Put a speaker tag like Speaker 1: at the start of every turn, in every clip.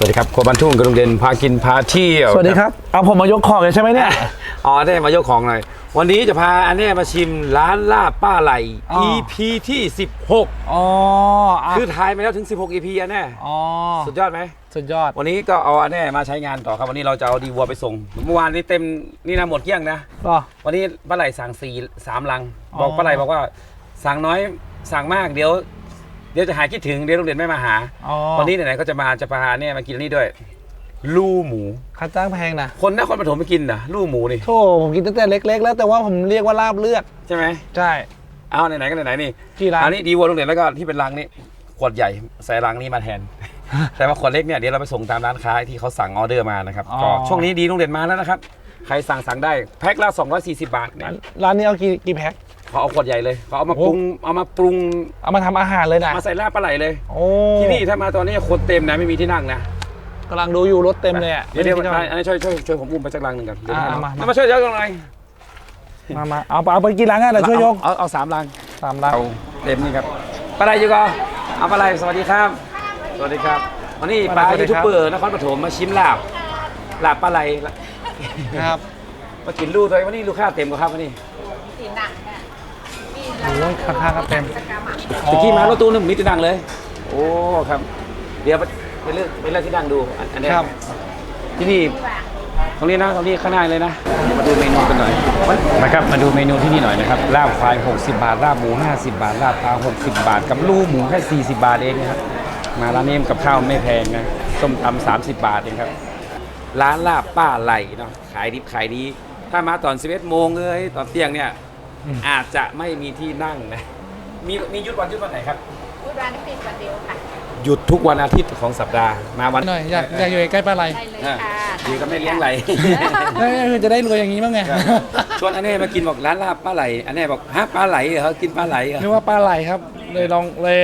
Speaker 1: สวัสดีครับโคบันทุ่งกระดุงเด่นพากินพาเที่ยว
Speaker 2: สวัสดีครับ เอาผมมายกของเลยใช่ไหมเนี่ย
Speaker 1: อ๋อได้มายกของหน่อย วันนี้จะพาอันเนี้ยมาชิมร้านลาบป้าไหล
Speaker 2: อ๋อ
Speaker 1: EP ที่ 16
Speaker 2: อ๋ออะ
Speaker 1: คือทายมาแล้วถึง 16 EP อันแน่
Speaker 2: อ๋อ
Speaker 1: สุดยอดไหม
Speaker 2: สุดยอด
Speaker 1: วันนี้ก็เอาอันเนี้ยมาใช้งานต่อครับ วันนี้เราจะเอาดีวัวไปส่ง เมื่อวานนี้เต็มนี่นะหมดเกลี้ยงนะ
Speaker 2: ก็
Speaker 1: วันนี้ป้าไหลสั่งสี่สามลัง
Speaker 2: อ๋อ
Speaker 1: บอกป้าไหลบอกว่าสั่งน้อยสั่งมากเดี๋ยว เดี๋ยวจะหายคิดถึงเดี๋ยวโรงเรียนไม่มาหา
Speaker 2: อ๋อ
Speaker 1: วันนี้ไหนๆก็จะมาจะพาเนี่ยมากินอันนี่ด้วย ลู่หมู
Speaker 2: ค่าจ้างแพงนะ
Speaker 1: คนนครปฐมไปกินนะลู่หมูนี่
Speaker 2: โธ่ผมกินตั้งแต่เล็ก ๆ แล้วแต่ว่าผมเรียกว่าลาบเลือด
Speaker 1: ใช่ไหม
Speaker 2: ใช่
Speaker 1: เอาไหนๆก็ไหนๆนี่
Speaker 2: กี่ร้าน
Speaker 1: อันนี้ดีวัวโรงเรียนแล้วก็ที่เป็นลังนี่ขวดใหญ่ใส่ลังนี้มาแทน แต่ว่าขวดเล็กเนี่ยเดี๋ยวเราไปส่งตามร้านค้าที่เขาสั่งออเดอร์มานะครับ
Speaker 2: อ๋อ
Speaker 1: ก็ช่วงนี้ดีโรงเรียนมาแล้วนะครับใครสั่งสั่งได้แพ็คละ240 บาทเนี่ย
Speaker 2: ร้านร้านนี้เอากี่กี่แพ็ค
Speaker 1: เขาเอาขวดใหญ่เลยเขาเอามา
Speaker 2: โอ้
Speaker 1: ปรุงเอามาปรุง
Speaker 2: เอามาทำอาหารเลยนะ
Speaker 1: มาใส่ลาบปลาไหลเลย
Speaker 2: โอ้
Speaker 1: ที่นี่ถ้ามาตอนนี้คนเต็มนะไม่มีที่นั่งนะ
Speaker 2: กำลังดูอยู่รถเต็มเลยอะ
Speaker 1: เดี๋ยวเดี๋ยว
Speaker 2: ไม่ได้
Speaker 1: อันนี้ช่วยช่วยช่วยผมอุ้มไปสักลังหนึ่งกันเดี๋ยว
Speaker 2: อ่า
Speaker 1: ให้
Speaker 2: มามา
Speaker 1: มาช่วยเยอะกันหน่อย
Speaker 2: มามาเอาไปเอาไปกี่ลังอะเดี๋ยวช่วยยก
Speaker 1: เอาเอาสามลัง
Speaker 2: สามลัง
Speaker 1: เอาเต็มนี่ครับปลาไหลอยู่ก่อนเอาปลาไหลสวัสดีครับ สวัสดีครับวันนี้ปลายูทูบเบอร์นครปฐมมาชิมลาบลาบปลาไหล
Speaker 2: ครับ
Speaker 1: มากินลูกด้วยวันนี้ลูกค้าเต็มกว่าครับวันนี้
Speaker 3: สีหนังเนี่ยมี
Speaker 2: โอ้ยค่าค่าก็เต็ม
Speaker 3: กิจกรรมอะ
Speaker 1: ตะกี้มารถตู้นึงมีที่นั่งเลย โอ้ครับ เดี๋ยวไปเลือกไปเลือกที่นั่งดูอันอันนี้
Speaker 2: ครับ
Speaker 1: ที่นี่
Speaker 3: ที่ว่า
Speaker 1: ตรงนี้นะตรงนี้ข้างหน้าเลยนะมาดูเมนูกันหน่อยนะครับมาดูเมนูที่นี่หน่อยนะครับลาบควาย 60 บาทลาบหมู 50 บาทลาบปลา60 บาท กับลูกหมูแค่40 บาทเองนะครับมาร้านนี้กับข้าวไม่แพงนะส้มตำ30 บาทเองครับ ร้านลาบป้าไหลเนาะขายดิบขายดี ถ้ามาตอน11โมงเลยตอนเที่ยงเนี่ย
Speaker 2: อืม
Speaker 1: อาจจะไม่มีที่นั่งนะ มีมีหยุดวันหยุดวันไหนครับ
Speaker 3: พูดร้านปิดวันเดียวค่ะ
Speaker 1: หยุดทุกวันอาทิตย์ของสัปดาห์มาวัน
Speaker 2: หน่อยอยากอยากอยู่ใกล้ปลาไหล
Speaker 3: ได้เลย
Speaker 1: อะ
Speaker 3: ค่ะ
Speaker 1: ดีก็ไม่เลี้ยงไหล
Speaker 2: เอ้ยจะได้รวยอย่างนี้บ้างไง
Speaker 1: ชวนอันนี้มากินบอกร้านลาบปลาไหล อันนี้บอกฮะปลาไหลเหรอกินปลาไหลเหรอ
Speaker 2: นึกว่าปลาไหลครับ เลยลองเลย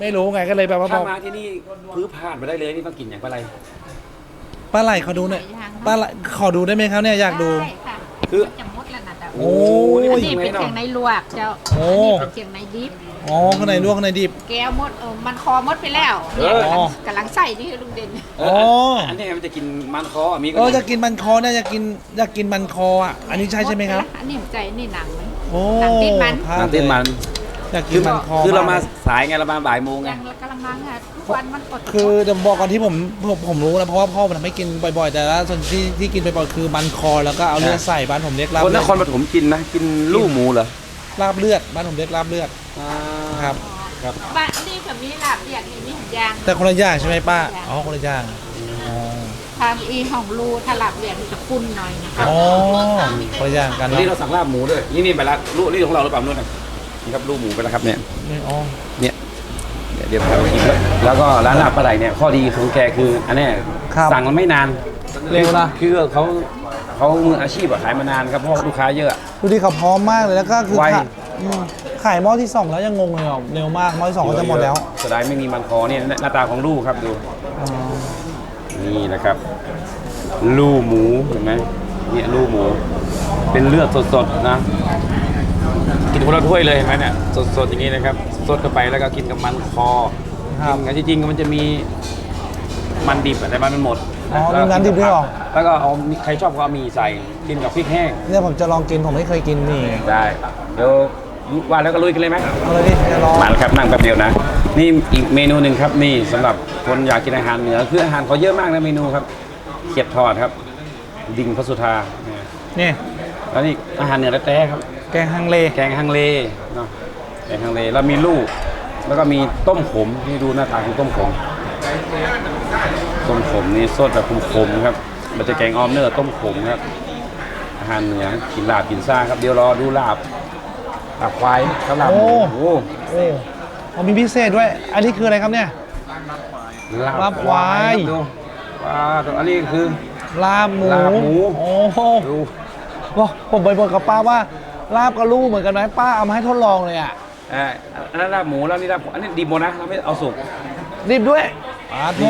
Speaker 2: ไม่รู้ไงก็เลยแบบว่าบ
Speaker 1: ถ้า
Speaker 2: อก
Speaker 1: มาที่นี่พื้นผ่านไปได้เลยนี่ต้องกินอย่างปลาไหล
Speaker 2: ปลาไหลขอดูหน่อยปลาไหลขอดูได้ไหมครับเนี่ยอยากดู
Speaker 3: ได้ค่ะ
Speaker 1: คือ
Speaker 2: โอ้
Speaker 1: นี่
Speaker 3: อั
Speaker 1: มัน
Speaker 3: นนี้
Speaker 1: ยังไง
Speaker 3: เป็น
Speaker 1: เนาะ
Speaker 3: เชียงในลวกเจ้า
Speaker 2: โอ้
Speaker 3: อันนี้เป็นเชียงในดิบ
Speaker 2: อ๋อข้างในลวกข้างในดิบ
Speaker 3: แก้วมดเออมันคอมดไปแล้วเนี่ย
Speaker 2: เออ
Speaker 3: กำลังใส่นี่คือลุงเด่น
Speaker 1: เอออันนี้มันจะกินมันคออะมี
Speaker 2: เออจะกินมันคอเนี่ยอยากกินอยากกินมันคออะอันนี้ใช่ใช่ไหมครับ
Speaker 3: อันนี้ใจนี่หนังไหม
Speaker 2: โอ้
Speaker 3: หนังติดมัน
Speaker 2: พลา
Speaker 1: น้ำเต้นมัน
Speaker 2: อยากกิ
Speaker 1: คื
Speaker 2: น
Speaker 1: อ
Speaker 2: มันคอ
Speaker 1: คือเรามา
Speaker 2: ลย
Speaker 1: สายไงเรามาบ่ายโมงไง
Speaker 3: ยังกำลังมังค่ะ ทุกวันมันกด
Speaker 2: คือเดี๋ยวบอกก่อนที่ผมผมผมรู้นะเพราะว่าพ่อมันทำให้กินบ่อยๆ แต่ละส่วนที่ที่กินบ่อยๆคือมันคอแล้วก็เอาเลือดใส่บ้านผมเรียกลาบ
Speaker 1: คนน
Speaker 2: เลือด
Speaker 1: ครปฐมกินนะ กินลูกหมูเหรอ
Speaker 2: ลาบเลือดบ้านผมเรียกลาบเลือดครับ
Speaker 1: ครับ
Speaker 3: บ้านนี่กับมีลาบเรียกนี่มียาง
Speaker 2: แต่คนละอย่างใช่ไหมป้าอ๋อคนละอย่างอ๋อ
Speaker 3: ทางอีของรูถ้าลาบเรียกมันจะคุ้นหน่อยนะคะ
Speaker 2: อ๋อคนละอย่างกัน
Speaker 1: วันนี้
Speaker 2: เนาะ
Speaker 1: เราสั่งลาบหมูด้วย นี่นี่ไปละลูกนี่ของเราหรือเปล่านู่นนะนี่ครับลูกหมูไปแล้วครับเนี่ย
Speaker 2: นี่อ๋อ
Speaker 1: เนี่ย เดี๋ยวเดี๋ยวเรากินด้วยแล้วก็ร้านลาบปลาไหลเนี่ยข้อดีของแกคืออันเนี้ย
Speaker 2: ครับ
Speaker 1: สั่งมันไม่นาน
Speaker 2: เร็วนะ
Speaker 1: คือเขาเขามืออาชีพอะขายมานานครับเพราะลูกค้าเยอะ
Speaker 2: ดูดิเขาพร้อมมากเลยแล้วก็คือ
Speaker 1: ไว
Speaker 2: ขายอืมขายหม้อที่สองแล้วยังงงเลยอะเร็วมากหม้อที่สองก็จะหมดแล้ว
Speaker 1: เสียดายไม่มีมันคอเนี่ยหน้าตาของลูกครับดู
Speaker 2: อ๋อ
Speaker 1: นี่นะครับ ลูกหมูเห็นไหมเนี่ยลูกหมู เป็นเลือดสดๆนะ กินคนละถ้วยเลยเห็นไหมเนี่ยสดๆอย่างนี้นะครับสดเข้าไปแล้วก็กินกับมันคอ
Speaker 2: ครับ
Speaker 1: กินกันจริงๆมันจะมีมันดิบอะแต่มันมันหมด
Speaker 2: อ๋อมีน้ำดิบด้วยเหรอ
Speaker 1: แล้วก็เอาใครชอบก็เอาหมีใส่กินกับพริกแห้ง
Speaker 2: เนี่ยผมจะลองกินผมไม่เคยกินนี่
Speaker 1: ได้เดี๋ยวว่าแล้วก็ลุยกันเลยไหม
Speaker 2: เอาเลยดิจะลอง
Speaker 1: มาแล้วครับนั่งแป๊บเดียวนะ นี่อีกเมนูหนึ่งครับนี่สำหรับคนอยากกินอาหารเหนือคืออาหารเขาเยอะมากนะเมนูครับเขียดทอดครับ ดิ่งพระสุธาเนี่ย
Speaker 2: นี่
Speaker 1: แล้วนี่อาหารเหนือแท้ๆครับ
Speaker 2: แกงฮังเล
Speaker 1: แกงฮังเลเนาะแกงฮังเลแล้วมีลูก แล้วก็มีต้มขมนี่ดูหน้าตาของต้มขม ต้มขมนี่สดแบบขมๆครับ มันจะแกงออมเนื้อต้มขมครับ อาหารเหนือกินลาบกินซ่าครับเดี๋ยวรอดูลาบลาบควายกับลาบหมูโอ้
Speaker 2: โอ้เอามีพิเศษด้วย อันนี้คืออะไรครับเนี่ย ลาบควาย
Speaker 1: ครับดูว้าวอันนี้คือ
Speaker 2: ลาบหมู
Speaker 1: ลาบหมู
Speaker 2: โอ้โห
Speaker 1: ดู
Speaker 2: บอกผมไปบอกกับป้าว่า ลาบกับลูกเหมือนกันไหมป้าเอามาให้ทดลองเลยอะ
Speaker 1: เอ่ออันนั้นลาบหมูแล้วนี่ลาบอันนี้ดีหมดนะเราไม่เอาสุก
Speaker 2: รีบด้วยอ่าโท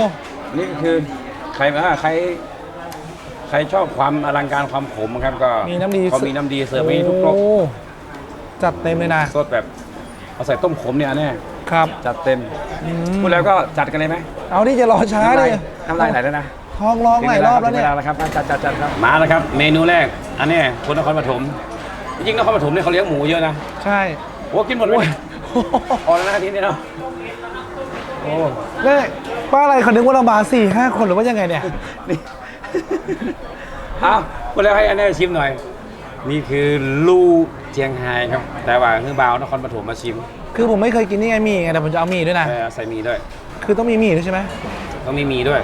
Speaker 1: นี่ก็คือใครอ่าใคร ใครชอบความอลังการความขมครับก็
Speaker 2: มีน้ำดี
Speaker 1: เขามีน้ำดีเสิร์ฟให้ทุกครก
Speaker 2: โอ้จัดเต็มเลยนะ
Speaker 1: สดแบบเอาใส่ต้มขมเนี่ยแน่
Speaker 2: ครับ
Speaker 1: จัดเต็ม
Speaker 2: อืม
Speaker 1: พูดแล้วก็จัดกันเลยไหม
Speaker 2: เอาที่จะรอช้า
Speaker 1: น้ำ
Speaker 2: เล
Speaker 1: ลาย
Speaker 2: ย
Speaker 1: น้ำลายไหลแล้วนะ
Speaker 2: ท้องร้องหลายรอบแล้วเนี่ย
Speaker 1: ถึงวาครับจัดจัดจัดครับมาแล้วครับ เมนูแรก อันนี้คนนครปฐม จริงๆนครปฐมเนี่ยเขาเลี้ยงหมูเยอะนะ
Speaker 2: ใช่
Speaker 1: โอ้กินหมดเลยพอแล้วนะทีนี้เนาะโอ้
Speaker 2: นี่ป้าอะไรเขานึกว่าเรามาสี่ห้าคนหรือว่ายังไงเนี่ย
Speaker 1: นี่ เอาพูดแล้วให้อันนี้ชิมหน่อย นี่คือลูเจียงไฮ้ครับ แต่ว่าคือบาวนครปฐมมาชิม
Speaker 2: คือผมไม่เคยกินนี่ไงหมี่ไงแต่ผมจะเอาหมี่ด้วยนะ
Speaker 1: เออใส่หมีด้วย
Speaker 2: คือต้องมีหมี่ด้วยใช่ไหม
Speaker 1: ต้องมีหมีด้วย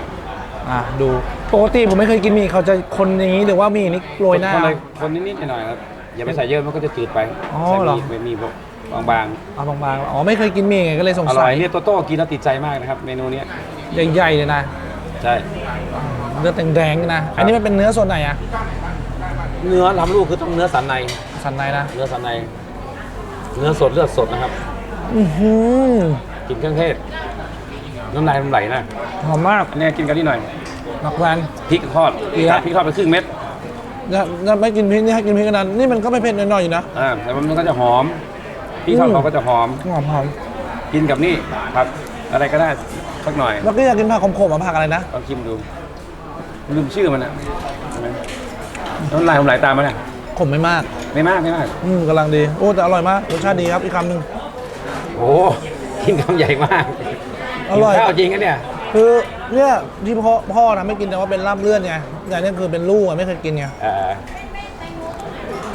Speaker 2: อะดู ปกติผมไม่เคยกินหมี่เขาจะคนอย่างนี้หรือว่าหมี่นี่โรยหน้า
Speaker 1: คนเลยคนนิดๆหน่อยๆครับ อย่าไปใส่เยอะมันก็จะจืดไป
Speaker 2: อ๋อ
Speaker 1: ใส่
Speaker 2: เหรอ
Speaker 1: มีมีพวกบาง
Speaker 2: เอาบางๆอ๋อไม่เคยกินหมี่ไงก็เลยส
Speaker 1: ๆ
Speaker 2: ง
Speaker 1: อร่
Speaker 2: สั
Speaker 1: อย
Speaker 2: ย
Speaker 1: เนี่ยโตโต้กินแล้วติดใจมากนะครับ เมนูเนี้ย
Speaker 2: ใหญ่ๆเลยนะ
Speaker 1: ใช่
Speaker 2: เนื้อแดงๆนะ อันนี้มันเป็นเนื้อส่วนไหนอะ
Speaker 1: เนื้อลำลูกคือต้องเนื้อสันใน
Speaker 2: สันในนะ
Speaker 1: เนื้อสันใน เนื้อสดเลือดสดนะครับ
Speaker 2: อือหือ
Speaker 1: กินเครื่องเทศน้ำลายมันไหลนะ
Speaker 2: หอมมาก
Speaker 1: อันนี้กินกันนิดหน่อย
Speaker 2: หมักแวน
Speaker 1: พริกทอด
Speaker 2: เกลือ
Speaker 1: ตัดพริกทอดไปครึ่งเม็ด
Speaker 2: เนี่ยเนี่ยไม่กินพริกนี่ให้กินพริกกันนั้นนี่มันก็ไม่เผ็ดน้อยๆอยู่นะ
Speaker 1: อ่าแต่มันก็จะหอมพริกทอด
Speaker 2: อืม
Speaker 1: เขาก็จะหอม
Speaker 2: หอมหอม
Speaker 1: กินกับนี่ผักอะไรก็ได้สักหน่อย
Speaker 2: แล้วก็อยากกินผักขมๆมาผักอะไรนะ
Speaker 1: ลองชิมดูลืมชื่อมันอะใช่ไหมน้ำลายผมไหลตามมาเนี่ย
Speaker 2: ขมไม่มาก
Speaker 1: ไม่มากไม่มาก
Speaker 2: อืมกำลังดี โอ้แต่อร่อยมากรสชาติดีครับอีกคำหนึ่ง
Speaker 1: โอ้กินคำใหญ่มาก
Speaker 2: อร่อย
Speaker 1: กินข้าวจริงนะเนี่ย
Speaker 2: คือ เนี่ยที่พ่อพ่อนะไม่กินแต่ว่าเป็นลาบเลือดไงแต่เนี่ยคือเป็นลูกอะไม่เคยกินไง
Speaker 1: เออ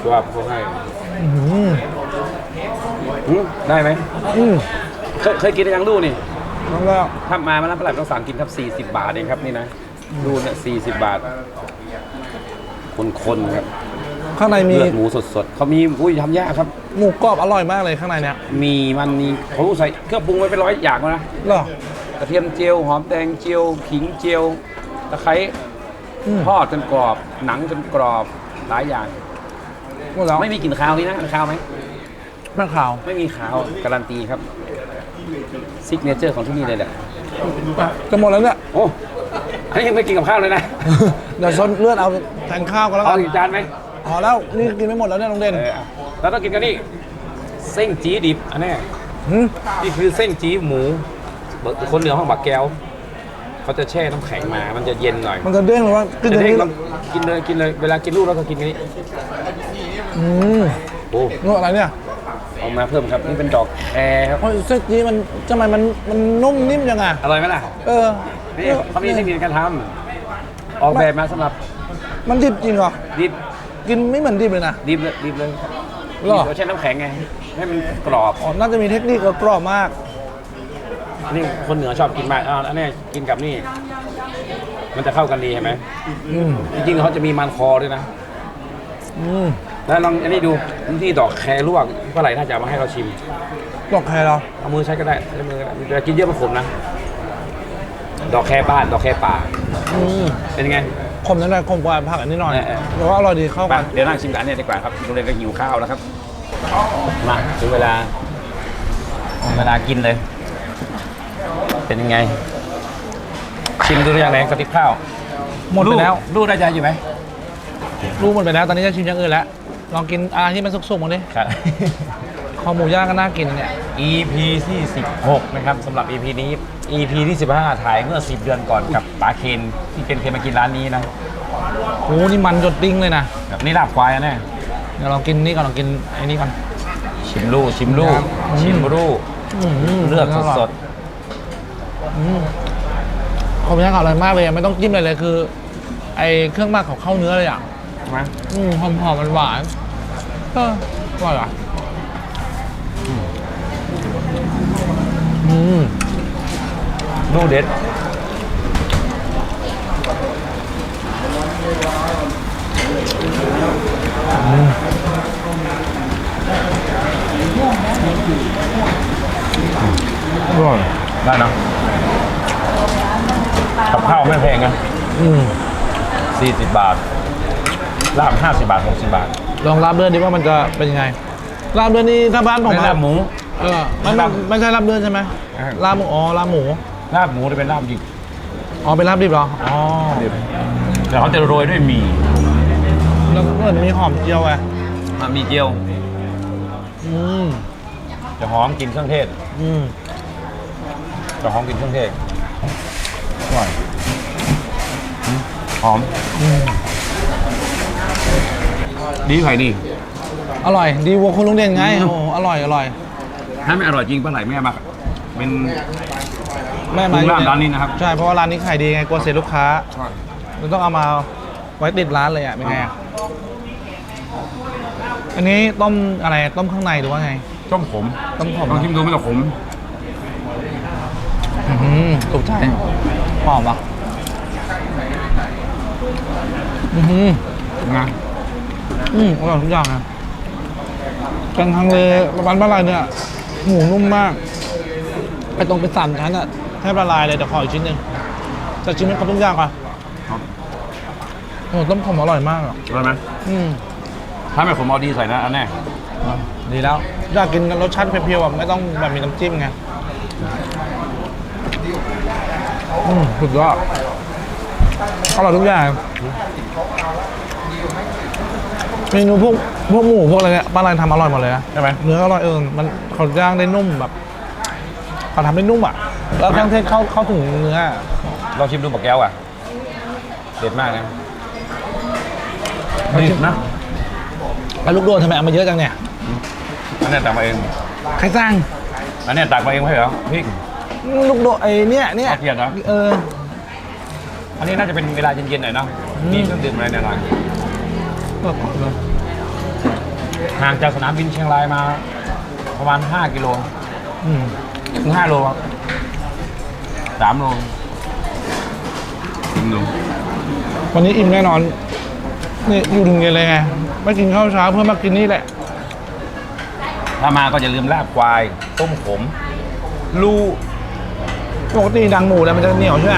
Speaker 1: ตัวพวกให้
Speaker 2: อื้อหือ
Speaker 1: หืมได้ไหม
Speaker 2: อืม
Speaker 1: เคยเคยกินยังลูกนี่
Speaker 2: แล้วก็
Speaker 1: ถ้ามามาแล้วปลาไหลต้องสั่งกินครับ 40 บาทเองครับนี่นะดูเนี่ย40 บาท คนๆครับ
Speaker 2: ข้างในมี
Speaker 1: เลือดหมูสดๆเขามีอุ้ยทำยากครับ
Speaker 2: หมูกรอบอร่อยมากเลยข้างในเนี่ย
Speaker 1: มีมันมีเขาใส่เครื่องปรุงไว้เป็นร้อยอย่างแล้วนะ
Speaker 2: เหรอ ก
Speaker 1: ระเทียมเจียว หอมแดงเจียว ขิงเจียว ตะไคร้
Speaker 2: อืม
Speaker 1: ทอดจนกรอบ หนังจนกรอบ หลายอย่าง
Speaker 2: หมดแล้ว
Speaker 1: ไม่มีกลิ่นคาวนี่นะคาวไหม
Speaker 2: ไม่ข่าว
Speaker 1: ไม่มีขาวการันตีครับซิกเนเจอร์ของที่นี่เลยแหละ
Speaker 2: จะหมดแล้วเนี่ย
Speaker 1: โอ้อันนี้ยังไม่กินกับข้าวเลยนะ
Speaker 2: เดี๋ยวซดเลือดเอาแทนข้าวกันแล้ว
Speaker 1: เอา
Speaker 2: กัน
Speaker 1: อีกจานไหม
Speaker 2: พอแล้วนี่กินไม่หมดแล้วเนี่ยน้องเด่น
Speaker 1: เอออะเราต้องกินกันนี่เส้นจีดิบอันนี้
Speaker 2: หืม
Speaker 1: นี่คือเส้นจีหมู คนเหนือห้องบักแก้ว เขาจะแช่น้ำแข็งมา มันจะเย็นหน่อย
Speaker 2: มันจะเด้งหรือว่ากิน
Speaker 1: จะ
Speaker 2: อย่าง
Speaker 1: ได้
Speaker 2: นี้
Speaker 1: ลองกินเลยกินเลยเวลากินลูกเราก็กินกันนี้
Speaker 2: อืม
Speaker 1: โอ้
Speaker 2: นี่อะไรเนี่ย
Speaker 1: เอามาเพิ่มครับนี่เป็นดอกแครครับ
Speaker 2: โอ้ยเส้นนี้มันทำไมมันมันนุ่มนิ่มยังไง
Speaker 1: อร่อยไหมล่ะ
Speaker 2: เออ
Speaker 1: นี่เขามีเทคนิคการทำออกแบบมาสำหรับ
Speaker 2: มันดิบจริงเหรอ
Speaker 1: ดิบ
Speaker 2: กินไม่เหมือนดิบเลยนะ
Speaker 1: ดิบเลยดิบเลย
Speaker 2: หรอ
Speaker 1: เราแช่น้ำแข็งไงให้มันกรอบ
Speaker 2: อ๋อน่าจะมีเทคนิคกรอบมาก
Speaker 1: นี่คนเหนือชอบกินมากอ่าอันนี้กินกับนี่ มันจะเข้ากันดีเห็นไหม
Speaker 2: อืม
Speaker 1: จริงๆเขาจะมีมันคอด้วยนะ
Speaker 2: อืม
Speaker 1: แล้วลองอันนี้ดูที่ดอกแครลวกเมื่อไหร่น่าจะเอามาให้เราชิม
Speaker 2: ดอกแครเรา
Speaker 1: เอามือใช้ก็ได้ใช้มือก็ได้แต่กินเยอะมันขมนะ ดอกแครบ้าน ดอกแครป่า
Speaker 2: อืม
Speaker 1: เป็นยังไง
Speaker 2: ขมนิดหน่อยขมกว่าผักอันนี้หน่อย
Speaker 1: เออเออ
Speaker 2: แต่ว่าอร่อยดีเข้า
Speaker 1: ไป
Speaker 2: กัน
Speaker 1: เดี๋ยวนั่งชิมกันเนี่ยดีกว่าครับโรงเรียนก็หิวข้าวแล้วครับ มาถึงเวลาถึงเวลากินเลย เป็นยังไง ชิมดูหรือยังไงกระติบข้าว
Speaker 2: หมดไปแล้ว
Speaker 1: ลูกได้ใจอยู่ไหม
Speaker 2: รู้หมดไปแล้ว ตอนนี้จะชิมอย่างอื่นแล้ว ลองกินอะไรที่มันสุกๆมั้างดิ
Speaker 1: ครับ
Speaker 2: คอหมูย่างก็น่ากินเนี่ย
Speaker 1: EP ที่ 16 นะครับสำหรับ EP นี้ EP ที่ 15 ถ่ายเมื่อ 10 เดือนก่อนกับป๋าเคนที่เคนเคยมากินร้านนี้นะ
Speaker 2: โอ้นี่มันหยดดิ้งเลยนะ
Speaker 1: แบบนี่ลาบควายอะแน่
Speaker 2: เดี๋ยวลองกินนี่ก่อนลองกินไอ้นี่ก่อน
Speaker 1: ชิมลูกชิมลูก
Speaker 2: อืม
Speaker 1: ชิมลูก
Speaker 2: อืม
Speaker 1: เลือดสด
Speaker 2: อืมคอหมูย่างอร่อยมากเลยอะไม่ต้องจิ้มอะไรเลยคือ ไอเครื่องหมักของข้าวเนื้อเลยอะ
Speaker 1: ใช่ไหม
Speaker 2: อืมหอมหอมมันหวานๆเอออร่อยอะอืม
Speaker 1: ลูเด็ด
Speaker 2: อร่อย
Speaker 1: ได้เนอะกับข้าวไม่แพงนะ
Speaker 2: อืม
Speaker 1: 40บาทลาบ50บาท60บาท
Speaker 2: ลองรับเลือดดิว่ามันจะเป็นยังไงลาบเลือดนี่ถ้าบ้านผม
Speaker 1: ไม่
Speaker 2: อะ
Speaker 1: ลาบหมู
Speaker 2: เออไม่ไม่ไม่ใช่ลาบเลือดใช่ไหม
Speaker 1: อ่า
Speaker 2: ลาบหมูอ๋อลาบหมู
Speaker 1: ลาบหมูจะเป็นลาบดิบ
Speaker 2: อ๋อเป็นลาบดิบเหรออ๋อ
Speaker 1: แต่เขาจะโรยด้วยหมี่
Speaker 2: แล้วก็เหมือนมีหอมเจียวไง
Speaker 1: มีเจียว
Speaker 2: อืม
Speaker 1: จะหอมกลินเครื่องเทศ
Speaker 2: อืม
Speaker 1: เจ้าของกินเครื่องเทศอร่อยอืมหอม ดีไข่นี่
Speaker 2: อร่อย ดีวัวคุณลุงเด่นไง
Speaker 1: อืม
Speaker 2: โอ้อร่อยอร่อย
Speaker 1: ถ้าไม่อร่อยจริงปลาไหลแม่มาเป็น
Speaker 2: แม่มา
Speaker 1: ปรุงลาบร้านนี้นะครับ
Speaker 2: ใช่เพราะว่าร้านนี้ขายดีไงกลัวเสียลูกค้าเราต้องเอามาไว้ติดร้านเลยอะเป็นไงอะอันนี้ต้มอะไรต้มข้างในหรือว่าไง
Speaker 1: ต้มขม
Speaker 2: ต้มขม
Speaker 1: ลองชิมดูไม่ต้องขม
Speaker 2: อื้อหือถูกใจหอมอะอือหือ
Speaker 1: นะ
Speaker 2: อืมอร่อยทุกอย่างนะกันทางเลร้านบ้านอะไรเนี่ยหมูนุ่มมากไอตรงเป็นสามชั้นอะแทบละลายเลยแต่ขออีกชิ้นหนึ่งจะชิ้นนี้ครบทุกอย่างอะ
Speaker 1: ครับ
Speaker 2: โอ้ต้มขมอร่อยมากอะ
Speaker 1: อร่อยไหม
Speaker 2: อืม
Speaker 1: ถ้าไม่ขมเอาดีใส่นะอันแน่
Speaker 2: อะดีแล้วอยากกินกันรสชาติเพียวๆแบบไม่ต้องแบบมีน้ำจิ้มไง อืมสุดยอดอร่อยทุกอย่างเมนูพวกพวกหมูพวกอะไรเนี่ยป้าลายทำอร่อยหมดเลยนะ
Speaker 1: ใช่ไหม
Speaker 2: เนื้ออร่อยเออมันเขาย่างได้นุ่มแบบเขาทำได้นุ่มอะ แล้วเครื่องเทศเข้าเข้าถึงเนื้อ
Speaker 1: ลองชิมดูปลาแก้วอะ เด็ดมากนะดีนะ
Speaker 2: แล้วลูกโดนทำไมเอามาเยอะจังเนี่ย
Speaker 1: อันนี้ตักมาเอง
Speaker 2: ใครสร้าง
Speaker 1: อันนี้ตักมาเองไม่ใช่เหรอพริก
Speaker 2: ลูกโดนไอ้เนี่ยเนี่ย
Speaker 1: เอาเพียรเหรอ
Speaker 2: เออ
Speaker 1: อันนี้น่าจะเป็นเวลาเย็นๆหน่อยเนาะ
Speaker 2: อืม
Speaker 1: มีเครื่องดื่มอะไรหน่อย
Speaker 2: เออเออ
Speaker 1: ๆห่างจากสนามบินเชียงรายมาประมาณ 5 กิโล
Speaker 2: อืม
Speaker 1: ถึง5โลครับ3โลถึงโล
Speaker 2: วันนี้อิ่มแน่นอน นี่อยู่ถึงเย็นเลยไง ไม่กินข้าวเช้าเพื่อมากินนี่แหละ
Speaker 1: ถ้ามาก็อย่าลืมลาบควาย ต้มขม ลู
Speaker 2: ปกติดังหมูแล้วมันจะเหนียวใช่ไหม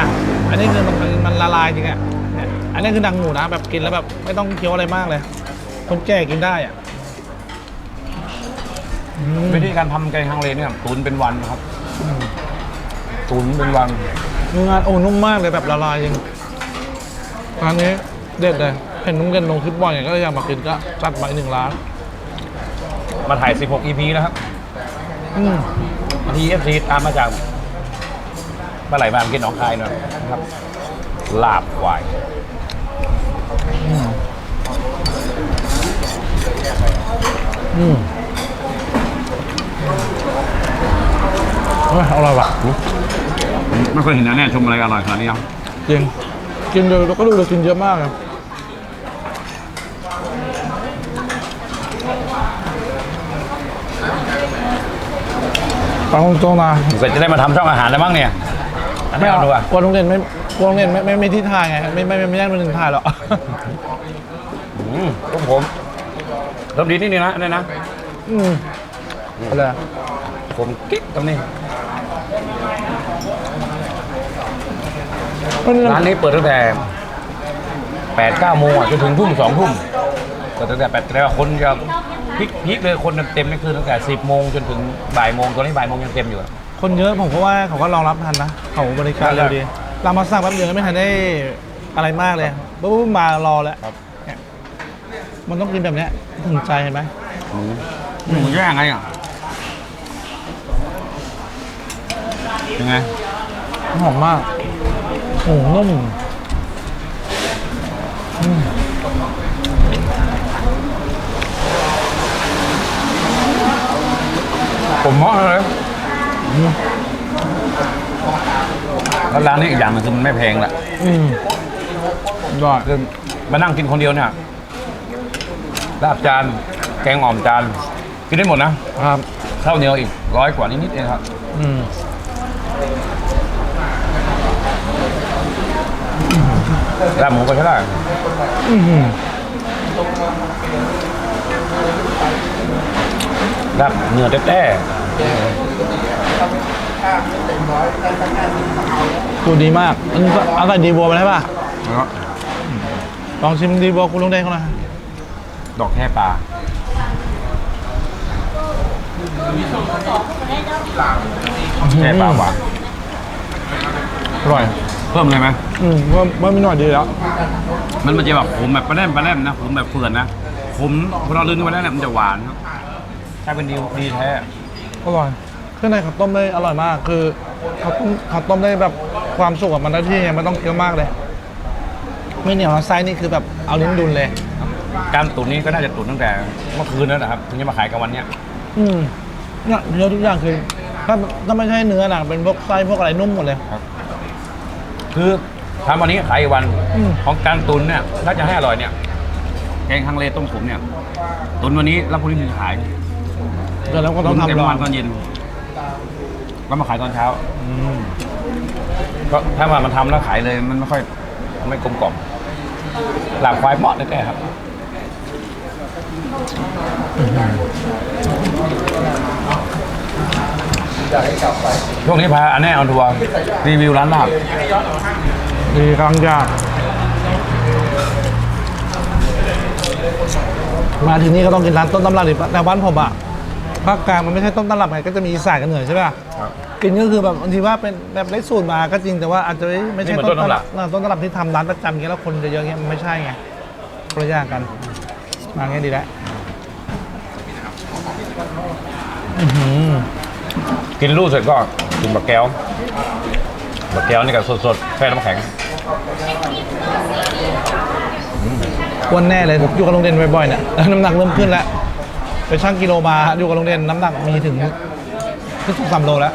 Speaker 2: อันนี้คือมันมันมันละลายจริงอะเนี่ยอันนี้คือดังหมูนะแบบกินแล้วแบบไม่ต้องเคี้ยวอะไรมากเลย คนแก่กินได้อะอืม
Speaker 1: วิธีการทำแกงฮังเลเนี่ยตุนเป็นวันครับตุนเป็นวัน
Speaker 2: เนื้อโอ้นุ่มมากเลยแบบละลายจริงร้านนี้เด็ดเลยเห็นนุ่งกันลงคลิปบ่อยไงก็เลยอยากมากินก็จัดไปหนึ่งร้าน
Speaker 1: มาถ่าย 16 EP นะครับ
Speaker 2: อืม
Speaker 1: บางทีเอฟซีตามมาจาก เมื่อไหร่มากินหนองคายหน่อยนะครับลาบควาย
Speaker 2: อืมอืมเฮ้ยอร่อยว่ะ
Speaker 1: ไม่เคยเห็นนะเนี่ยชมอะไรอร่อยขนาดนี้ครับ
Speaker 2: จริงกินเยอะแล้วก็ดูเรากินเยอะมากอะฟังตรงๆนะ
Speaker 1: เสร็จจะได้มาทำช่องอาหารแล้วมั้งเนี่ย ไม่เอาดูอะ
Speaker 2: กลัวโรงเรียนไม่กลัวโรงเรียนไม่ไม่ไม่ที่ถ่ายไงไม่ไม่ไม่ไม่ได้มาถึงถ่ายหรอก
Speaker 1: อืมต้มผมต้มดีนิดนึงนะอันนี่นะ
Speaker 2: อืมอะไรอะ
Speaker 1: ผมกิ๊กตรงนี้
Speaker 2: มัน
Speaker 1: ร้านนี้เปิดตั้งแต่แปดเก้าโมงอะจนถึงทุ่มสองทุ่มเปิดตั้งแต่แปดแต่ว่าคนจะพลิกพลิกเลยคนเต็มนี่คือตั้งแต่สิบโมงจนถึงบ่ายโมงตอนนี้บ่ายโมงยังเต็มอยู่อะ
Speaker 2: คนเยอะผมก็ว่าเขาก็รองรับทันนะเขาบริการเร็วดีเรามาสั่งแป๊บเดียวไม่ทันได้อะไรมากเลยปุ๊บมารอแล้ว
Speaker 1: ครับ
Speaker 2: เนี่ยมันต้องกินแบบเนี้ยถึงใจเห็นไหม
Speaker 1: หมูหมูย่างไงอะยังไง
Speaker 2: หอมมากโอ้นุ่มอืม
Speaker 1: ผมเหมาะเลย แล้วร้านนี้อีกอย่างหนึงคือมันไม่แพงละ
Speaker 2: อืมยอด
Speaker 1: คือมานั่งกินคนเดียวเนี่ยลาบจานแกงอ่อมจานกินได้หมดนะครับ ข้าวเหนียวอีกร้อยกว่านิดๆเองครับ
Speaker 2: อืม
Speaker 1: ลาบหมูก็ใช้ได้
Speaker 2: อือหือ
Speaker 1: ลาบเนื้อแต้
Speaker 2: ดูดีมากอันนี้ก็เอาใส่ดีบัวไปได้ป่ะ
Speaker 1: ๆแล้วก็
Speaker 2: ลองชิมดีบัวคุณลุงแดงเขาหน่อย
Speaker 1: ดอกแค่ปลาแค่ปลาหวาน
Speaker 2: อร่อย
Speaker 1: เพิ่มเลยไหม
Speaker 2: อืมว่าว่าไม่หน่อยดีแล้ว
Speaker 1: มันมันจะแบบขมแบบปลาแรมปลาแรมนะขมแบบเฟื่อนนะขมพอเราลื่นเข้าไปแล้วเนี่ยมันจะหวานครับถ้าเป็นดีดีแท้
Speaker 2: อร่อย เครื่องในข้าวต้มได้อร่อยมาก คือข้าวต้มข้าวต้มได้แบบความสุกกับมันได้ที่ไม่ต้องเคี้ยวมากเลย ไม่เหนียวนะไส้นี่คือแบบเอาลิ้นดุนเลย
Speaker 1: การตุ๋นนี้ก็น่าจะตุ๋นตั้งแต่เมื่อคืนแล้วนะครับถึงจะมาขายกันวันเนี้ย
Speaker 2: อืมเนี่ยเนื้อทุกอย่างคือ ถ้าถ้าไม่ใช่เนื้อนะเป็นพวกไส้พวกอะไรนุ่มหมดเลย
Speaker 1: คือทำวันนี้ขายอีกวัน
Speaker 2: อืม
Speaker 1: ของการตุนเนี่ยถ้าจะให้อร่อยเนี่ยแกงฮังเลต้มผมเนี่ย ตุนวันนี้แล้วพรุ่งนี้ถึงขาย
Speaker 2: เดี๋ยวเราก็ต้อง
Speaker 1: ตุนแต่
Speaker 2: ทำร
Speaker 1: เมื่
Speaker 2: อ
Speaker 1: อวานตอนเย็น แล้วมาขายตอนเช้า
Speaker 2: อืม
Speaker 1: ก็ถ้าว่ามันทำแล้วขายเลยมันไม่ค่อยไม่กลมกล่อมหลาบควายเหมาะแน่ๆครับช่วงนี้พาอันแน่เอาทัวร์รีวิวร้านลาบ
Speaker 2: ดีกลังยาก มาถึงนี่ก็ต้องกินร้านต้นตำรับดิแต่บ้านผมอะ ภาคกลางมันไม่ใช่ต้นตำรับไงก็จะมีอีสานกับเหนือใช่ป่ะกินก็คือแบบบางทีว่าเป็นแบบได้สูตรมาก็จริงแต่ว่าอาจจะไม่ไม่ใช่
Speaker 1: นี่เหมือน
Speaker 2: ต้น
Speaker 1: ต้น
Speaker 2: ตำ
Speaker 1: ตำรั
Speaker 2: รับบเออต้นตำรับที่ทำร้านประจำอย่างเงี้ยแล้วคนเยอะๆเงี้ยมันไม่ใช่ไงคนละอย่างกันมาเงี้ยดีแล้วอื้อหือ
Speaker 1: กินลูกเสร็จก็กินบักแก้วบักแก้วนี่กับสดๆแช่น้ำแข็ง
Speaker 2: อ้วนแน่เลยอยู่กับโรงเรียนบ่อยๆเนี่ยน้ำหนักเริ่มขึ้นแล้ว ไปชั่งกิโลมาอยู่กับโรงเรียนน้ำหนักมีถึงขึ้นสามโลแล้ว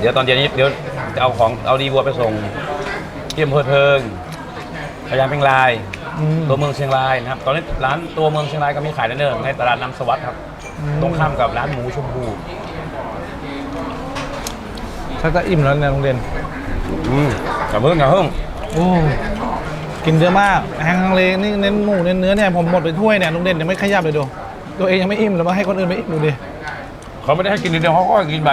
Speaker 1: เดี๋ยวตอนเย็นนี้เดี๋ยวจะเอาของเอาดีวัวไปส่งที่อำเภอเทิงพยานเพียงราย
Speaker 2: อืม
Speaker 1: ตัวเมืองเชียงรายนะครับ ตอนนี้ร้านตัวเมืองเชียงรายก็มีขายแล้วเนอะในตลาดน้ำสวัสดิ์ครับ ตรงข้ามกับร้านหมูชมพู
Speaker 2: ถ้าจะอิ่มแล้วในโรงเรียน
Speaker 1: อืมกับเพิ่งกับเพิ่ง
Speaker 2: โอ้กินเยอะมากแฮงฮังเลนี่เน้นหมูเน้นเนื้อเนี่ยผมหมดไปถ้วยเนี่ยลุงเด่นยังไม่ขยับเลยดู ตัวเองยังไม่อิ่มแล้วมาให้คนอื่นไม่อิ่มดูดิ
Speaker 1: เขาไม่ได้ให้กินทีเดียวเขาก็กินไป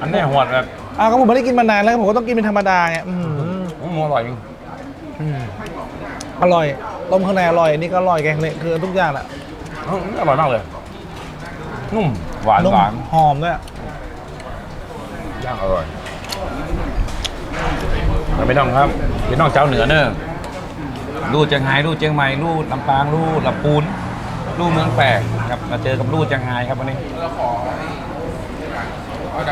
Speaker 1: อันนี้หวดแบบ
Speaker 2: อ้าวก็ผมไม่ได้กินมานานแล้วผมก็ต้องกินเป็นธรรมดาไงอืม
Speaker 1: อืมอร่อยจริง
Speaker 2: อร่อยต้มข้างในอร่อยนี่ก็อร่อยแกงเลยคือทุกอย่างแหละ
Speaker 1: อืมอร่อยมากเลยนุ่มหวาน
Speaker 2: นุ่ม
Speaker 1: หวาน
Speaker 2: หอมด้วย
Speaker 1: ย่างอร่อยแล้วไม่ต้องครับไม่ต้องเจ้าเหนือเนอะลู่เจียงไฮ้ลู่เจียงใหม่ลู่ลำปางลู่ลำปูน ลู่เมืองแปลกครับมาเจอกับลู่จียงไฮครับวันนี้เราขอให้ไ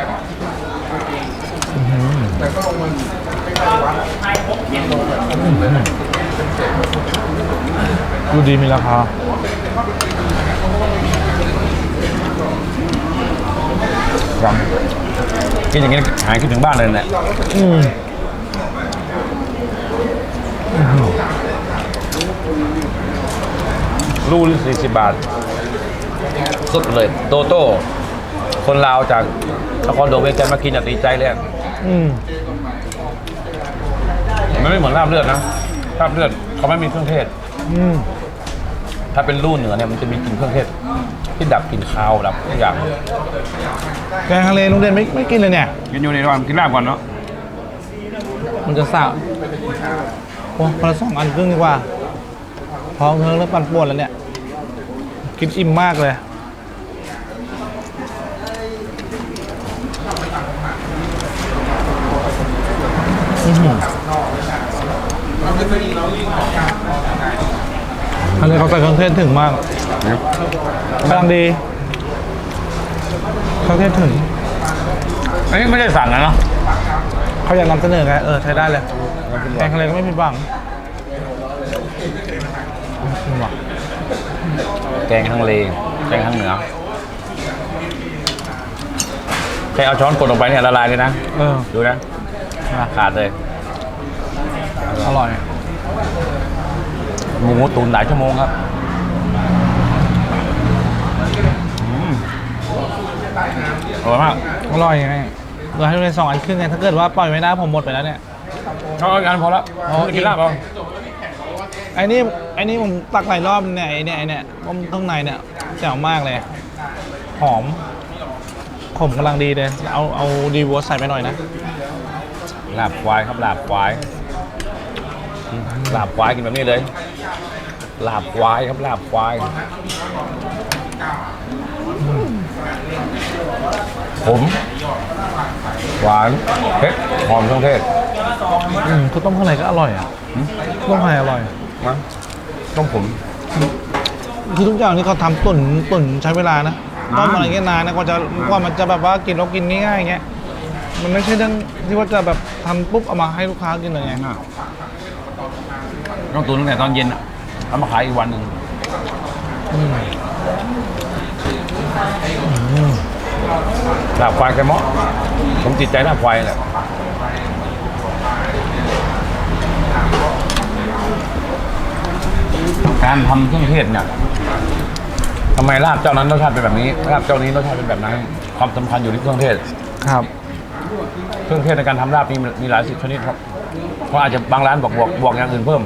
Speaker 2: ดูดีมีราคา
Speaker 1: ครับกินอย่างนี้หายคิดถึงบ้านเลยแหละ
Speaker 2: อืม
Speaker 1: ลู่ละสี่สิบบาท สุดเลยโตโต้ คนลาวจากนครหลวงเวียงจันทร์มากินอย่าตีใจเลยอะ
Speaker 2: อืม
Speaker 1: มันไม่เหมือนลาบเลือดนะลาบเลือดเขาไม่มีเครื่องเทศ
Speaker 2: อืม
Speaker 1: ถ้าเป็นลู่เหนือเนี่ยมันจะมีกลิ่นเครื่องเทศ ที่ดับกลิ่นคาวดับทุกอย่าง
Speaker 2: แกงทะเลลุงเด่นไม่ไม่กินเลยเนี่ย
Speaker 1: กินอยู่ในระหว่างกินลาบก่อนเนาะ
Speaker 2: มันจะสาวโอ้คนละสองอันครึ่งดีกว่า ท้องเธอเริ่มปั่นป่วนแล้วเนี่ย กินอิ่มมากเลย อันนี้เขาใส่เครื่องเทศถึงมากกำลังดีเครื่องเทศถึง
Speaker 1: อันนี้ไม่ได้สั่งนะเนาะ
Speaker 2: เขาอยากนำเสนอไง เออ ใช้ได้เลยแกงทะเลก็ไม่ผิดหวังอืมว่ะ
Speaker 1: แกงทางเลแกงทางเหนือแค่เอาช้อนกดลงไปเนี่ยละลายเลยนะ
Speaker 2: เออ
Speaker 1: ดูนะ ขาดเลย
Speaker 2: อร่อย
Speaker 1: หมูตุ๋นหลายชั่วโมงครับอืมอร่อยมาก
Speaker 2: อร่อยไงเราให้เป็นสองอันครึ่งไงถ้าเกิดว่าปล่อยไว้นะผมหมดไปแล้วเนี่ย
Speaker 1: เอาอีกอันพอละ
Speaker 2: อ๋อ
Speaker 1: กินลาบเอา
Speaker 2: ไอ้นี่ไอ้นี่ผมตักหลายรอบเนี่ยไอ้เนี่ยไอ้เนี่ยต้มข้างในเนี่ยแจ๋วมากเลย หอม ขมกำลังดีเลย เอาเอาดีวัวใส่ไปหน่อยนะ
Speaker 1: ลาบควายครับลาบควายอืมลาบควายกินแบบนี้เลย ลาบควายครับลาบควายผมหวานเผ็ดหอมเครื่องเทศ
Speaker 2: อืมคือต้มข้างในก็อร่อยอะ ต้มข้างในอร่อย
Speaker 1: มาต้องผม
Speaker 2: คือทุกอย่างที่เขาทำตุ๋นตุ๋นใช้เวลานะต้ม
Speaker 1: นาน
Speaker 2: อะไรเงี้ยนานนะกว่าจะกว่ามันจะแบบว่ากินเรากินง่ายๆอย่างเงี้ยมันไม่ใช่เรื่องที่ว่าจะแบบทำปุ๊บเอามาให้ลูกค้ากินเลยไง
Speaker 1: ต้องตุนตั้งแต่ตอนเย็นอะเอามาขายอีกวันหนึ่ง
Speaker 2: อืม
Speaker 1: ลาบควายไก่เมาะผมติดใจลาบควายแหละ การทำเครื่องเทศเนี่ยทำไมลาบเจ้านั้นรสชาติเป็นแบบนี้ลาบเจ้านี้รสชาติเป็นแบบนั้น ความสำคัญอยู่ที่เครื่องเทศ
Speaker 2: ครับ
Speaker 1: เครื่องเทศในการทำลาบมีมีหลายสิบชนิดครับ เพราะอาจจะบางร้านบอกบวกบวกอย่างอื่นเพิ่ม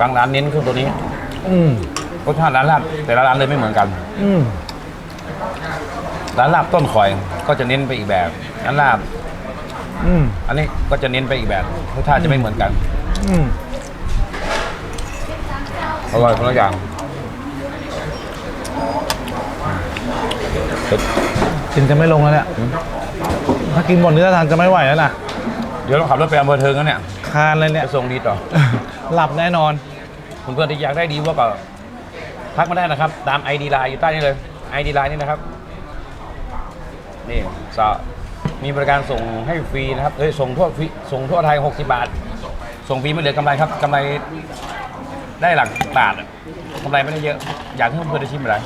Speaker 1: บางร้านเน้นเครื่องตัวนี้
Speaker 2: อืม
Speaker 1: รสชาติร้านลาบแต่ละร้านเลยไม่เหมือนกัน
Speaker 2: อืม
Speaker 1: ร้านลาบต้นข่อยก็จะเน้นไปอีกแบบร้านลาบ
Speaker 2: อืม
Speaker 1: อันนี้ก็จะเน้นไปอีกแบบรสชาติจะไม่เหมือนกัน
Speaker 2: อืม
Speaker 1: อร่อยคนละอย่างเผ็ด
Speaker 2: กินจะไม่ลงแล้วเนี่ยถ้ากินหมดเนื้อทานจะไม่ไหวแล้วนะ
Speaker 1: เดี๋ยวเราขับรถไปอำเภอเทิงแล้วเนี่ย
Speaker 2: คานเลยเนี่ย
Speaker 1: จะส่งดีต่อ
Speaker 2: หลับแน่นอน
Speaker 1: คุณเพื่อนที่อยากได้ดีว่าก็ทักมาได้นะครับ ตามไอดีไลน์อยู่ใต้นี้เลยไอดีไลน์นี่นะครับ นี่สะมีบริการส่งให้ฟรีนะครับเอ้ยส่งทั่วฟรีส่งทั่วไทย 60 บาท ส่งฟรีไม่เหลือกำไรครับกำไร ได้หลักบาทอะกำไรไม่ได้เยอะ อยากให้เพื่อนได้ชิมอะไร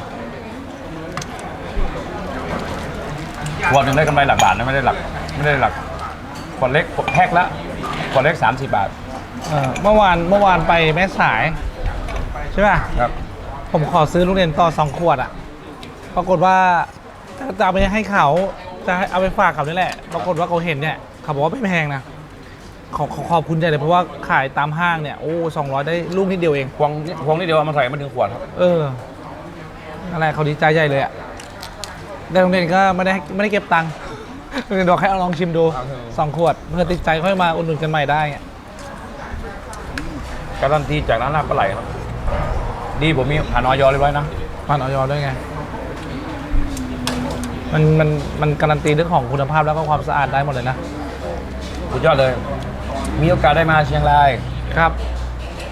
Speaker 1: ขวดหนึ่งได้กำไรหลักบาทนะไม่ได้หลักไม่ได้หลักขวดเล็กแพ็คละขวดเล็ก30บาท
Speaker 2: เออเมื่อวานเมื่อวานไปแม่สาย ใช่ป่ะ
Speaker 1: ครับ
Speaker 2: ผมขอซื้อลูกเรียนต่อสองขวดอะ ปรากฏว่าจะเอาไปให้เขาจะให้เอาไปฝากเขานี่แหละ ปรากฏว่าเขาเห็นเนี่ยเขาบอกว่าไม่แพงนะ ขอขอขอบคุณใจเลยเพราะว่าขายตามห้างเนี่ยโอ้สองร้อยได้ลูกนิดเดียวเอง
Speaker 1: พวงพวงนี่เดียวเอามาใส่มาถึงขวดครับ
Speaker 2: เอออะไรเขาดีใจใหญ่เลยอะแต่โรงเรียนก็ไม่ได้ไม่ได้เก็บตังค์โรงเรียนบอกให้เอาลองชิมดู
Speaker 1: ครับ
Speaker 2: สองขวดเพื่อติดใจค่อยมาอุดหนุนกันใหม่ได้อะ
Speaker 1: การันตีจากร้านลาบปลาไหลครับ ดีผมมีผ่านออยเรียบร้อยนะ
Speaker 2: ผ่านออยด้วยไง มันมันมันการันตีเรื่องของคุณภาพแล้วก็ความสะอาดได้หมดเลยนะ
Speaker 1: สุดยอดเลย มีโอกาสได้มาเชียงราย
Speaker 2: ครับ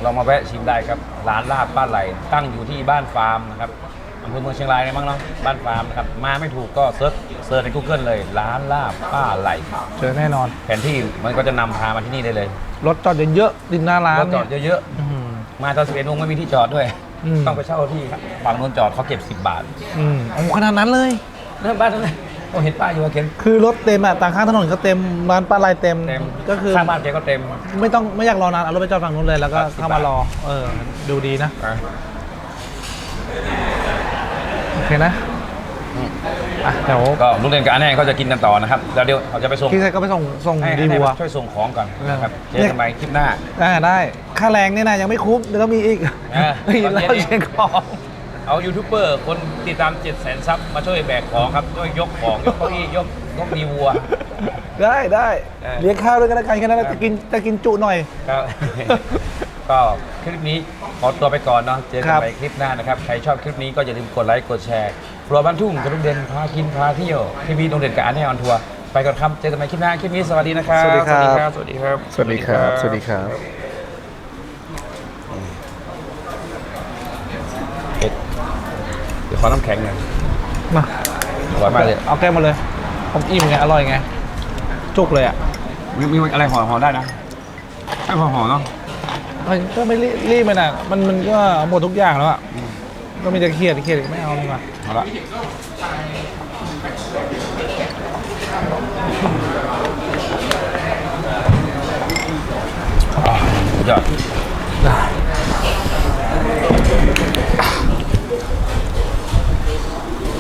Speaker 1: เรามาแวะชิมได้ครับ ร้านลาบป้าไหล ตั้งอยู่ที่บ้านฟาร์มนะครับอำเภอเมืองเชียงรายเลยมั้งเนาะ บ้านฟาร์มนะครับ มาไม่ถูกก็เซิร์ชเซิร์ชใน Google เลย ร้านลาบป้าไหล
Speaker 2: เจอแน่นอน
Speaker 1: แผนที่มันก็จะนำพามาที่นี่ได้เลย
Speaker 2: รถจอดเยอะๆริมหน้าร้าน
Speaker 1: รถจอด
Speaker 2: เนี่ย
Speaker 1: เยอะ
Speaker 2: อื้อหือ
Speaker 1: ๆมาตอนสิบเอ็ดโมงไม่มีที่จอดด้วย
Speaker 2: อืม
Speaker 1: ต้องไปเช่าที่ครับฝั่งนู้นจอดเขาเก็บ 10 บาท
Speaker 2: อืมโอ้ขนาดนั้นเลย
Speaker 1: เริ่มบ้านนั้นเลย ผมเห็นป้ายอยู่ว่าเขียน
Speaker 2: คือรถเต็มอะต่างข้างถนนก็เต็มร้านปลาลายเต็ม
Speaker 1: เต็ม
Speaker 2: ก็คือ
Speaker 1: ข้างบ้านแกก็เต็ม
Speaker 2: ไม่ต้องไม่อยากรอนานเอารถไปจอดฝั่งนู้นเลยแล้วก็
Speaker 1: ครับ
Speaker 2: เข้ามารอ เออ ดูดีนะ
Speaker 1: อะ
Speaker 2: โอเคนะอะเดี๋ยว
Speaker 1: ก็ลูกเรียนกับอันแน่เขาจะกินกันต่อนะครับแล้วเดี๋ยวเขาจะไปส่ง
Speaker 2: พี่ชายก็ไปส่งส่ง
Speaker 1: ให้
Speaker 2: ดี
Speaker 1: ให้
Speaker 2: บัว
Speaker 1: ช่วยส่งของก่อนนะครับ
Speaker 2: เอ
Speaker 1: เจ
Speaker 2: อ
Speaker 1: อกันใหม่คลิปหน้า
Speaker 2: ได้ได้ค่าแรงเนี่ยนะยังไม่คุ้มเดี๋ยวต้องมีอีก
Speaker 1: เออ
Speaker 2: มี
Speaker 1: ตอน
Speaker 2: แล้
Speaker 1: เย็
Speaker 2: วน
Speaker 1: นี้
Speaker 2: เชียงของ
Speaker 1: เอายูทูบเบอร์คนติดตาม7 0 0 0 0ซับมาช่วยแบกของครับช่วยยกของยกเก้าอี้ยกยกดีวัว
Speaker 2: ได้ได้
Speaker 1: เออ
Speaker 2: เลี้ยงข้าวด้วยกันแล้วกันแค่นั้นแหละจะกินจะกินจุหน่อย
Speaker 1: ครับ ก็คลิปนี้ขอตัวไปก่อนเนาะเจอ
Speaker 2: ค
Speaker 1: กั
Speaker 2: รั
Speaker 1: น
Speaker 2: บ
Speaker 1: ใหม่คลิปหน้านะครับ ใครชอบคลิปนี้ก็อย่าลืมกดไลค์กดแชร์ครัวบ้านทุ่งกับลุงเด่นพากินพาเที่ยวทีวีลุงเด่นกับอันแน่ออนทัวร์ไปก่อนครับเจอกันใหม่คลิปหน้าคลิปนี้สวัสดีนะครับ
Speaker 2: สวัสดีครับ
Speaker 1: สวัสดีครับ
Speaker 2: สวัสดีครับ สวัสดีครับ
Speaker 1: เผ็ดเดี๋ยวข อน้ำแข็งหน่อย
Speaker 2: มา
Speaker 1: อร่อยมากเลย
Speaker 2: เอาแก้มมาเลยผมอิ่มไง อร่อยไง จุกเลยอะ
Speaker 1: มีมีอะไรห่อห่อได้นะให้ห่อห่อเนาะ
Speaker 2: มันก็ไม่รีรีบไปน่ะ มันมันก็หมดทุกอย่างแล้วอะก็มีแต่เครียดเครียดไม่เอาเลยว่ะ
Speaker 1: เอาละอะสุดยอด